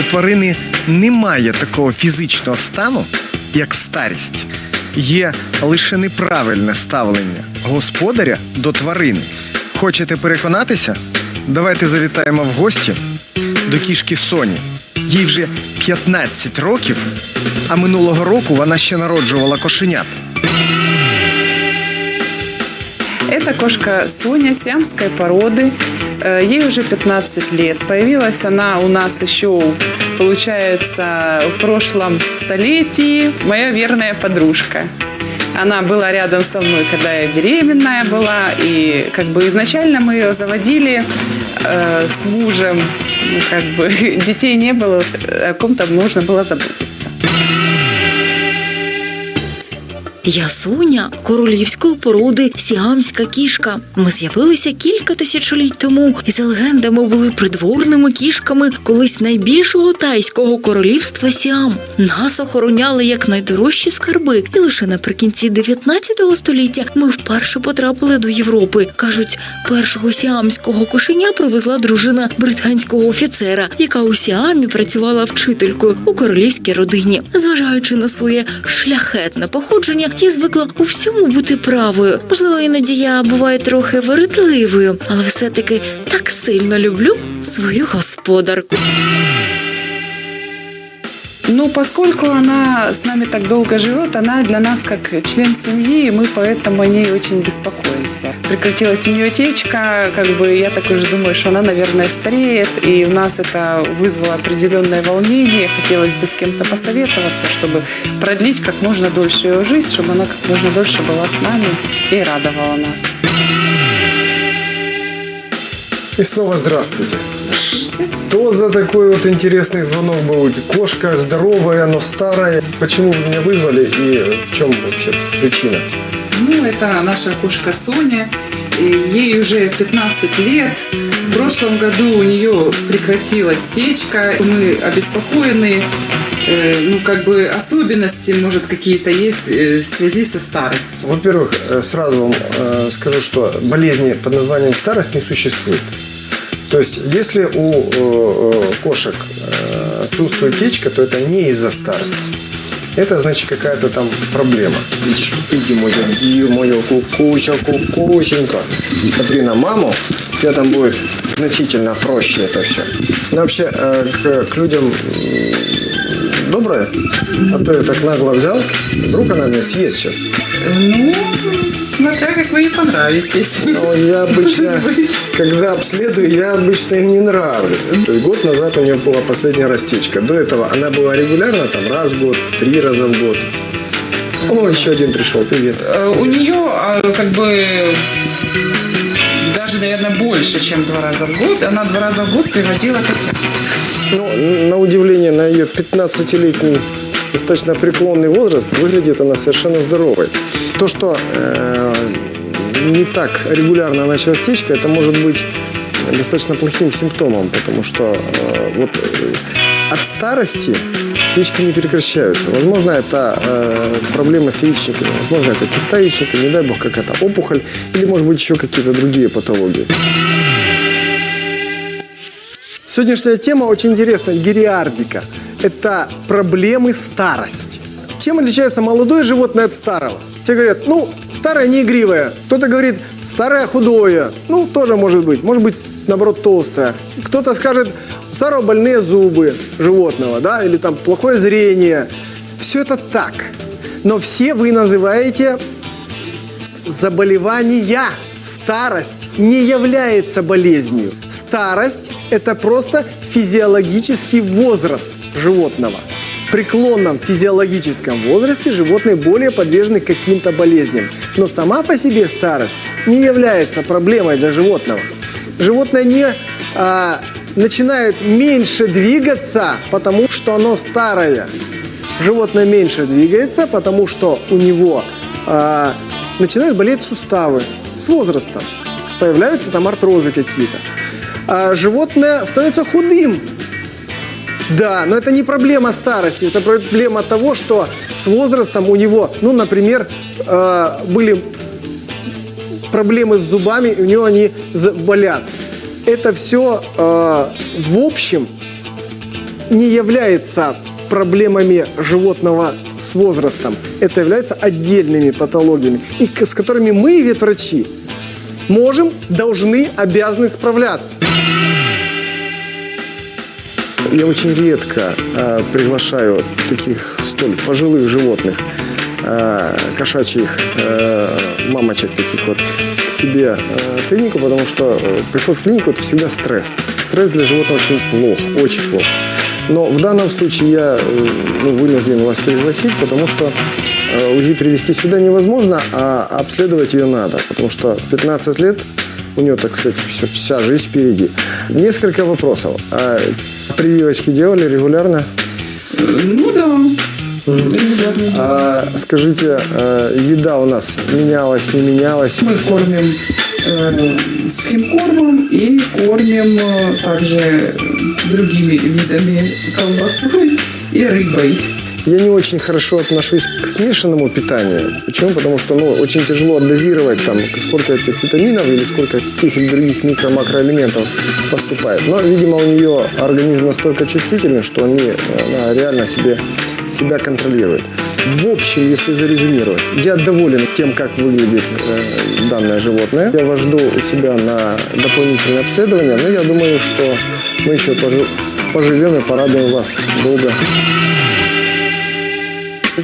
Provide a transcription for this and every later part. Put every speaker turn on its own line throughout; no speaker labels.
у тварини немає такого фізичного стану, як старість. Є лише неправильне ставлення господаря до тварини. Хочете переконатися? Давайте завітаємо в гості до кішки Соні. Їй вже 15 років, а минулого року вона ще народжувала кошенят.
Это кошка Соня сиамской породы. Э, Ей уже 15 лет. Появилась она у нас еще, получается, в прошлом столетии. Моя верная подружка. Она была рядом со мной, когда я беременная была. И как бы изначально мы ее заводили э, с мужем. Ну, как бы детей не было, о ком-то нужно было заботиться.
Ясуня королівської породи сіамська кішка. Ми з'явилися кілька тисячоліть тому і за легендами були придворними кішками колись найбільшого тайського королівства Сіам. Нас охороняли як найдорожчі скарби, і лише наприкінці 19 століття ми вперше потрапили до Європи. кажуть, першого сіамського кошеня привезла дружина британського офіцера, яка у Сіамі працювала вчителькою у королівській родині. Зважаючи на своє шляхетне походження, я звикла у всьому бути правою. Можливо, іноді я буваю трохи вередливою, але все-таки так сильно люблю свою господарку.
Ну, поскольку она с нами так долго живет, она для нас как член семьи, и мы поэтому о ней очень беспокоимся. Прекратилась у нее течка, как бы я так уже думаю, что она, наверное, стареет, и у нас это вызвало определенное волнение. Хотелось бы с кем-то посоветоваться, чтобы продлить как можно дольше ее жизнь, чтобы она как можно дольше была с нами и радовала нас.
И снова здравствуйте. Что за такой вот интересный звонок был? Кошка здоровая, но старая. Почему вы меня вызвали и в чем вообще причина?
Ну, это наша кошка Соня. Ей уже 15 лет. В прошлом году у нее прекратилась течка. Мы обеспокоены. Э, Ну, как бы особенности, может, какие-то есть э, в связи со старостью.
Во-первых, э, сразу вам скажу, что болезни под названием старость не существует. То есть, если у э, э, кошек э, отсутствует течка, то это не из-за старости. Это значит какая-то там проблема. Видишь, иди, моя, иди, моя кукуся, кукусенька. Смотри на маму, у тебя там будет значительно проще это все. Но вообще э, к, к людям м, добрая, а то я так нагло взял, вдруг она меня съест сейчас.
Ну, смотря как вы ей понравитесь.
Но я обычно, когда обследую, я обычно им не нравлюсь. То есть год назад у нее была последняя растечка. До этого она была регулярно, там раз в год, три раза в год. О, еще один пришел, привет.
Э, У нее а, как бы даже, наверное, больше, чем два раза в год. Она два раза в год приводила котят.
Ну, на удивление, на ее 15-летний достаточно преклонный возраст, выглядит она совершенно здоровой. То, что э, не так регулярно началась течка, это может быть достаточно плохим симптомом, потому что э, вот э, от старости течки не прекращаются. Возможно, это э, проблемы с яичниками, возможно, это киста яичника, не дай бог, какая-то опухоль, или, может быть, еще какие-то другие патологии. Сегодняшняя тема очень интересная. Гериардика. Это проблемы старости. Чем отличается молодое животное от старого? Все говорят, ну, старое не игривое. Кто-то говорит, старое худое. Ну, тоже может быть. Может быть, наоборот, толстое. Кто-то скажет, у старого больные зубы животного, да, или там плохое зрение. Все это так. Но все вы называете заболевания. Старость не является болезнью. Старость – это просто физиологический возраст животного. Преклонном физиологическом возрасте животные более подвержены каким-то болезням. Но сама по себе старость не является проблемой для животного. Животное не а, начинает меньше двигаться, потому что оно старое. Животное меньше двигается, потому что у него а, начинают болеть суставы с возрастом. Появляются там артрозы какие-то. А животное становится худым. Да, но это не проблема старости, это проблема того, что с возрастом у него, ну, например, э, были проблемы с зубами, у него они болят. Это все в общем не является проблемами животного с возрастом. Это являются отдельными патологиями, и с которыми мы, ветврачи, можем, должны, обязаны справляться. Я очень редко э, приглашаю таких столь пожилых животных, э, кошачьих э, мамочек таких вот себе э, в клинику, потому что э, приход в клинику это всегда стресс. Стресс для животного очень плох, очень плохо. Но в данном случае я э, ну, вынужден вас пригласить, потому что э, УЗИ привести сюда невозможно, а обследовать ее надо, потому что 15 лет у нее, так сказать, вся, вся жизнь впереди. Несколько вопросов. А прививочки делали регулярно?
Ну да.
А скажите, э, еда у нас менялась, не менялась?
Мы кормим э, сухим кормом и кормим э, также другими видами колбасой и рыбой.
Я не очень хорошо отношусь к смешанному питанию. Почему? Потому что ну, очень тяжело дозировать, там, сколько этих витаминов или сколько тех или других микро-макроэлементов поступает. Но, видимо, у нее организм настолько чувствительный, что они, она реально себе, себя контролирует. В общем, если зарезюмировать, я доволен тем, как выглядит э, данное животное. Я вас жду у себя на дополнительное обследование, но я думаю, что мы еще пожи- поживем и порадуем вас долго.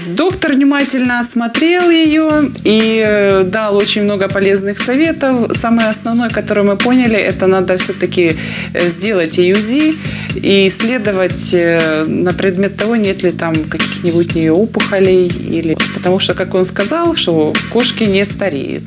Доктор внимательно осмотрел ее и э, дал очень много полезных советов. Самое основное, которое мы поняли, это надо все-таки сделать ей УЗИ и исследовать э, на предмет того, нет ли там каких-нибудь у нее опухолей. Или... Потому что, как он сказал, что кошки не стареют.